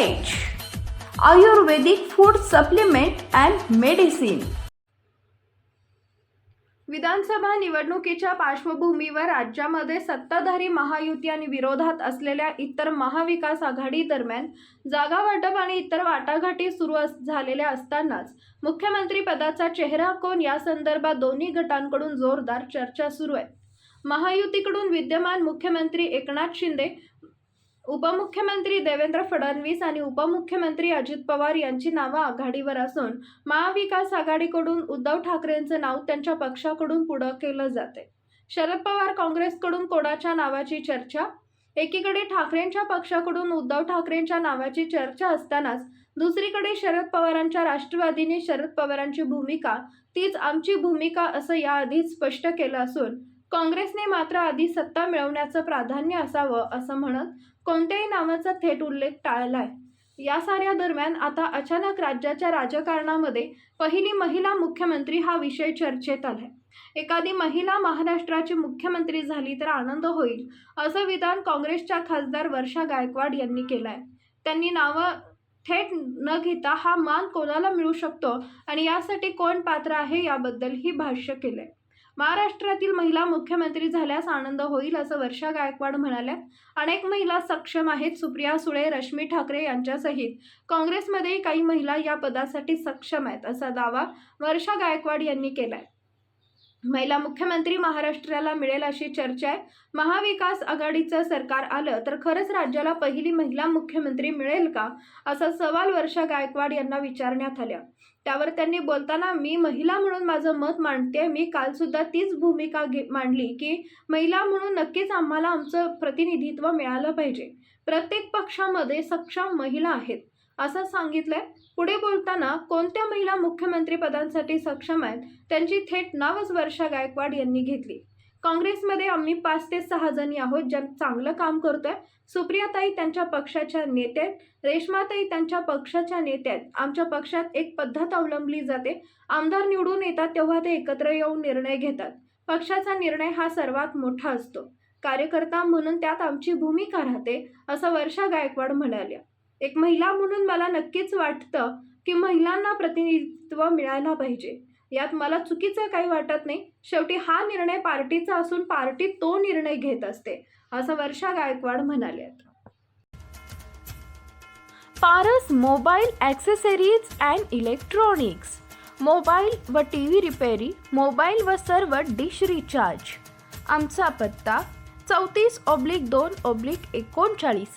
Ayurvedic food supplement and medicine विधानसभा निवडणुकीच्या पार्श्वभूमीवर राज्यामध्ये सत्ताधारी महायुती आणि विरोधात असलेल्या इतर महाविकास आघाडी दरम्यान जागा वाटप आणि इतर वाटाघाटी सुरू अस- झालेल्या असतानाच मुख्यमंत्री पदाचा चेहरा कोण? या संदर्भात दोन्ही गटांकडून जोरदार चर्चा सुरू आहे. महायुतीकडून विद्यमान मुख्यमंत्री एकनाथ शिंदे उपमुख्यमंत्री देवेंद्र फडणवीस आणि उपमुख्यमंत्री अजित पवार यांची नावं आघाडीवर असून महाविकास आघाडीकडून उद्धव ठाकरेंचं नाव त्यांच्या पक्षाकडून पुढं केलं जाते शरद पवार काँग्रेसकडून कोणाच्या नावाची चर्चा? एकीकडे ठाकरेंच्या पक्षाकडून उद्धव ठाकरेंच्या नावाची चर्चा असतानाच दुसरीकडे शरद पवारांच्या राष्ट्रवादीने शरद पवारांची भूमिका तीच आमची भूमिका असं याआधीच स्पष्ट केलं असून काँग्रेसने मात्र आधी सत्ता मिळवण्याचं प्राधान्य असावं असं म्हणत कोणत्याही नावाचा थेट उल्लेख टाळलाय. या साऱ्या दरम्यान आता अचानक राज्याच्या राजकारणामध्ये पहिली महिला मुख्यमंत्री हा विषय चर्चेत आलाय. एखादी महिला महाराष्ट्राची मुख्यमंत्री झाली तर आनंद होईल असं विधान काँग्रेसच्या खासदार वर्षा गायकवाड यांनी केलंय. त्यांनी नावं थेट न घेता हा मान कोणाला मिळू शकतो आणि यासाठी कोण पात्र आहे याबद्दलही भाष्य केलंय. महाराष्ट्रातील महिला मुख्यमंत्री झाल्यास आनंद होईल असं वर्षा गायकवाड म्हणाल्या. अनेक महिला सक्षम आहेत सुप्रिया सुळे रश्मी ठाकरे यांच्यासहित. काँग्रेसमध्येही काही महिला या पदासाठी सक्षम आहेत असा दावा वर्षा गायकवाड यांनी केलाय. महिला मुख्यमंत्री महाराष्ट्राला मिळेल अशी चर्चा आहे. महाविकास आघाडीचं सरकार आलं तर खरंच राज्याला पहिली महिला मुख्यमंत्री मिळेल का? असा सवाल वर्षा गायकवाड यांना विचारण्यात आल्या. त्यावर त्यांनी बोलताना मी महिला म्हणून माझं मत मांडते मी कालसुद्धा तीच भूमिका घे मांडली की महिला म्हणून नक्कीच आम्हाला आमचं प्रतिनिधित्व मिळालं पाहिजे. प्रत्येक पक्षामध्ये सक्षम महिला आहेत. असं सांगितलंय. पुढे बोलताना कोणत्या महिला मुख्यमंत्री पदांसाठी सक्षम आहेत त्यांची थेट नावच वर्षा गायकवाड यांनी घेतली. काँग्रेसमध्ये आम्ही पाच ते सहा जणी आहोत ज्या चांगलं काम करतोय. सुप्रियाताई त्यांच्या पक्षाच्या नेत्या रेश्माताई त्यांच्या पक्षाच्या नेत्या आहेत. आमच्या पक्षात एक पद्धत अवलंबली जाते. आमदार निवडून येतात तेव्हा ते एकत्र येऊन निर्णय घेतात. पक्षाचा निर्णय हा सर्वात मोठा असतो. कार्यकर्ता म्हणून त्यात आमची भूमिका राहते असं वर्षा गायकवाड म्हणाल्या. एक महिला म्हणून मला नक्कीच वाटतं की महिलांना प्रतिनिधित्व मिळायला पाहिजे. यात मला चुकीचं काही वाटत नाही. शेवटी हा निर्णय पार्टीचा असून पार्टी तो निर्णय घेत असते असं वर्षा गायकवाड म्हणाल्यात Paras mobile accessories and electronics. Mobile व टी व्ही रिपेरी मोबाईल व सर्व डिश रिचार्ज. आमचा पत्ता चौतीस ऑब्लिक दोन ऑब्लिक एकोणचाळीस.